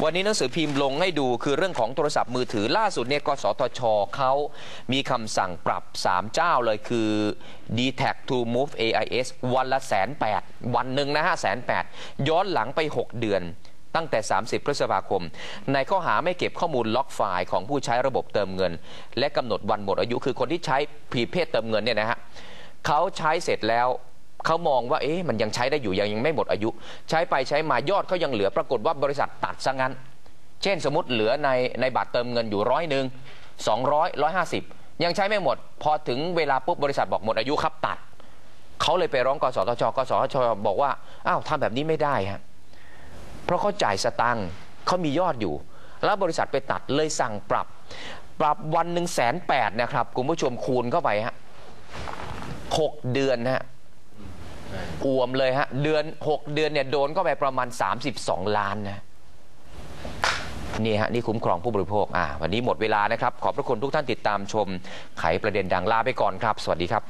วันนี้หนังสือพิมพ์ลงให้ดูคือเรื่องของโทรศัพท์มือถือล่าสุดเนี่ยกสทชเขามีคำสั่งปรับ 3 เจ้าเลยคือ d t a c to move AIS วันละแสนแปดวันหนึ่งนะฮะแสนแปดย้อนหลังไป 6 เดือนตั้งแต่ 30 พฤษภาคม ในข้อหาไม่เก็บข้อมูลล็อกไฟล์ของผู้ใช้ระบบเติมเงิน และกำหนดวันหมดอายุคือคนที่ใช้พรีเพดเติมเงินเนี่ยนะฮะเขาใช้เสร็จแล้ว เขามองว่าเอ๊ะมันยังใช้ได้อยู่ยังยังไม่หมดอายุ ใช้ไปใช้มายอดเขายังเหลือปรากฏว่าบริษัทตัดซะงั้น เช่นสมมติเหลือในในบัตรเติมเงินอยู่ร้อยหนึ่งสองร้อยร้อยห้าสิบยังใช้ไม่หมด พอถึงเวลาปุ๊บบริษัทบอกหมดอายุครับตัดเขาเลยไปร้องกสทชกสทชบอกว่าอ้าวทำแบบนี้ไม่ได้ฮะเพราะเขาจ่ายสตังค์เขามียอดอยู่ แล้วบริษัทไปตัดเลยสั่งปรับ ปรับวันหนึ่งแสนแปดนะครับคุณผู้ชมคูณเข้าไปฮะหกเดือนนะฮะ อ่วมเลยฮะ เดือนหกเดือนเนี่ยโดนก็ไปประมาณ 32 ล้านนะนี่ฮะนี่คุ้มครองผู้บริโภคอ่าวันนี้หมดเวลานะครับ ขอบพระคุณทุกท่านติดตามชม ไขประเด็นดังลาไปก่อนครับ สวัสดีครับ